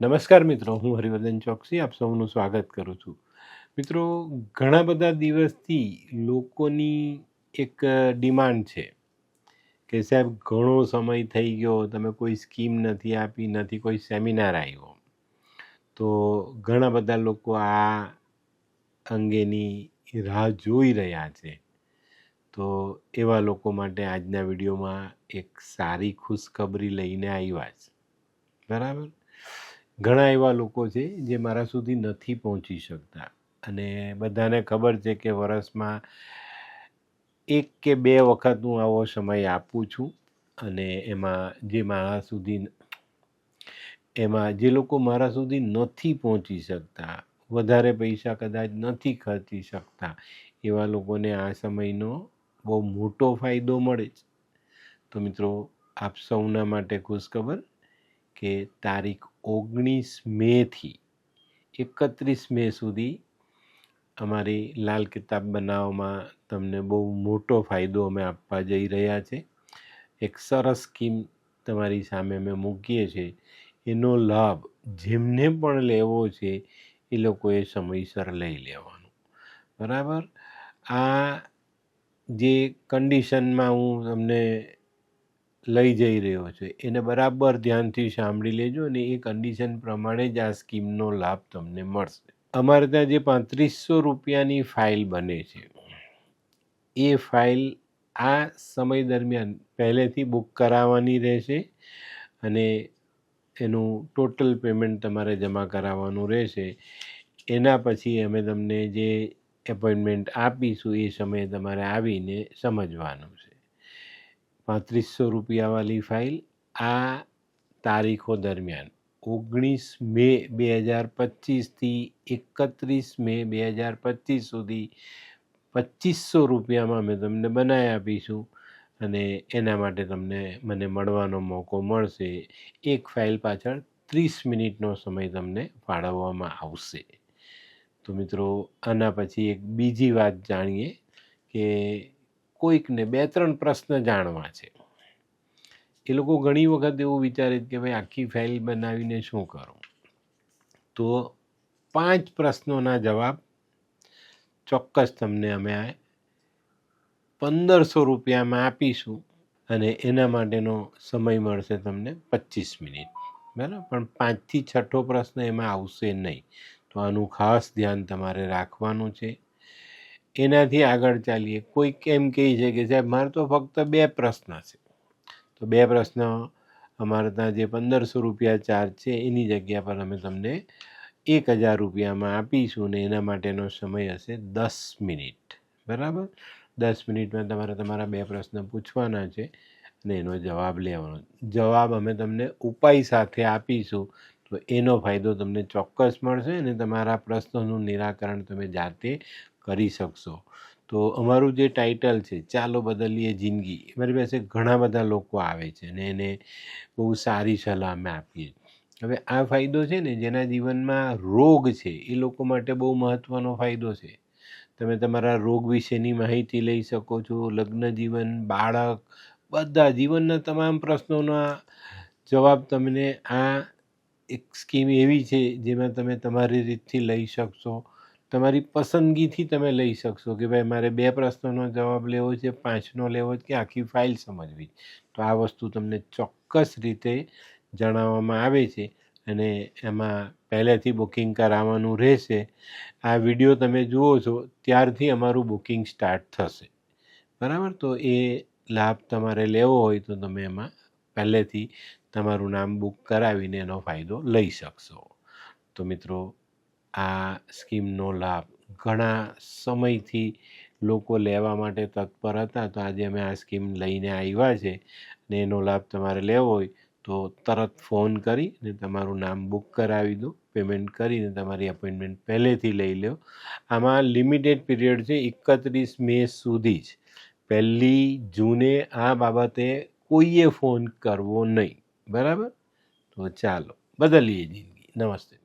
નમસ્કાર મિત્રો, હું હરિવર્ધન ચોકસી, આપ સૌનું સ્વાગત કરું છું. મિત્રો, ઘણા બધા દિવસથી લોકોની એક ડિમાન્ડ છે કે સાહેબ, ઘણો સમય થઈ ગયો, તમે કોઈ સ્કીમ નથી આપી, નથી કોઈ સેમિનાર આવ્યો. તો ઘણા બધા લોકો આ અંગેની રાહ જોઈ રહ્યા છે. તો એવા લોકો માટે આજના વિડીયોમાં એક સારી ખુશખબરી લઈને આવ્યા છે. બરાબર? ઘણા એવા લોકો છે જે મારા સુધી નથી પહોંચી શકતા. અને બધાને ખબર છે કે વરસમાં એક કે બે વખત હું આવો સમય આપું છું. અને એમાં જે મારા સુધી એમાં જે લોકો મારા સુધી નથી પહોંચી શકતા, વધારે પૈસા કદાચ નથી ખર્ચી શકતા, એવા લોકોને આ સમયનો બહુ મોટો ફાયદો મળે છે. તો મિત્રો, આપ સૌના માટે ખુશખબર. કે તારીખ ઓગણીસ મેથી એકત્રીસ મે સુધી અમારી લાલ કિતાબ બનાવવામાં તમને બહુ મોટો ફાયદો અમે આપવા જઈ રહ્યા છે. એક સરસ સ્કીમ તમારી સામે અમે મૂકીએ છીએ. એનો લાભ જેમને પણ લેવો છે એ લોકોએ સમયસર લઈ લેવાનું. બરાબર? આ જે કન્ડિશનમાં હું તમને લઈ જઈ રહ્યો છે. એને બરાબર ધ્યાનથી સાંભળી લેજો અને એ કન્ડિશન પ્રમાણે જ આ સ્કીમનો લાભ તમને મળશે. અમારે ત્યાં જે પાંત્રીસો રૂપિયાની ફાઇલ બને છે, એ ફાઇલ આ સમય દરમિયાન પહેલેથી બુક કરાવવાની રહેશે અને એનું ટોટલ પેમેન્ટ તમારે જમા કરાવવાનું રહેશે. એના પછી અમે તમને જે એપોઇન્ટમેન્ટ આપીશું એ સમયે તમારે આવીને સમજવાનું છે. પાંત્રીસો રૂપિયાવાળી ફાઇલ આ તારીખો દરમિયાન. ઓગણીસ મે બે હજાર પચીસથી એકત્રીસ મે બે હજાર પચીસ સુધી પચીસો રૂપિયામાં અમે તમને બનાવી આપીશું અને એના માટે તમને મને મળવાનો મોકો મળશે. એક ફાઇલ પાછળ ત્રીસ મિનિટનો સમય તમને ફાળવવામાં આવશે. તો મિત્રો, આના પછી એક બીજી વાત જાણીએ કે કોઈકને બે ત્રણ પ્રશ્ન જાણવા છે. એ લોકો ઘણી વખત એવું વિચારે કે ભાઈ આખી ફાઇલ બનાવીને શું કરું? તો પાંચ પ્રશ્નોના જવાબ ચોક્કસ તમને અમે પંદરસો રૂપિયામાં આપીશું અને એના માટેનો સમય મળશે તમને પચીસ મિનિટ. બરાબર? પણ પાંચથી છઠ્ઠો પ્રશ્ન એમાં આવશે નહીં. તો આનું ખાસ ધ્યાન તમારે રાખવાનું છે. એનાથી આગળ ચાલીએ. કોઈક એમ કહે છે કે, સાહેબ, મારે તો ફક્ત બે પ્રશ્ન છે. તો બે પ્રશ્ન અમારે ત્યાં જે પંદરસો રૂપિયા ચાર્જ છે, એની જગ્યા પર અમે તમને એક હજાર રૂપિયામાં આપીશું ને એના માટેનો સમય હશે દસ મિનિટ. બરાબર? દસ મિનિટમાં તમારે તમારા બે પ્રશ્ન પૂછવાના છે અને એનો જવાબ લેવાનો. જવાબ અમે તમને ઉપાય સાથે આપીશું. તો એનો ફાયદો તમને ચોક્કસ મળશે અને તમારા પ્રશ્નોનું નિરાકરણ તમે જાતે કરી શકશો. તો અમારું જે ટાઇટલ છે, ચાલો બદલીએ જિંદગી. મારી પાસે ઘણા બધા લોકો આવે છે અને એને બહુ સારી સલાહ અમે આપીએ. હવે આ ફાયદો છે ને, જેના જીવનમાં રોગ છે, એ લોકો માટે બહુ મહત્ત્વનો ફાયદો છે. તમે તમારા રોગ વિશેની માહિતી લઈ શકો છો, લગ્ન જીવન, બાળક, બધા જીવનના તમામ પ્રશ્નોના જવાબ તમને આ એક સ્કીમ એવી છે, જેમાં તમે તમારી રીતથી લઈ શકશો. તમારી પસંદગીથી તમે લઈ શકશો કે ભાઈ મારે બે પ્રશ્નોનો જવાબ લેવો છે, પાંચનો લેવો છે, કે આખી ફાઇલ સમજવી તો આ વસ્તુ તમને ચોક્કસ રીતે જણાવવામાં આવે છે અને એમાં પહેલેથી બુકિંગ કરાવવાનું રહેશે. આ વીડિયો તમે જુઓ છો, ત્યારથી અમારું બુકિંગ સ્ટાર્ટ થશે. બરાબર? તો એ લાભ તમારે લેવો હોય તો તમે એમાં પહેલેથી તમારું નામ બુક કરાવીને એનો ફાયદો લઈ શકશો. તો મિત્રો આ સ્કીમનો લાભ. ઘણા સમયથી લોકો લેવા માટે તત્પર હતા, તો આજે અમે આ સ્કીમ લઈને આવ્યા છે ને એનો લાભ તમારે લેવો હોય તો તરત ફોન કરી ને તમારું નામ બુક કરાવી દો. પેમેન્ટ કરીને તમારી અપોઇન્ટમેન્ટ પહેલેથી લઈ લો આમાં લિમિટેડ પીરિયડ છે એકત્રીસ મે સુધી જ. પહેલી જૂને આ બાબતે કોઈએ ફોન કરવો નહીં. બરાબર? તો ચાલો, બદલીએ જિંદગી. નમસ્તે.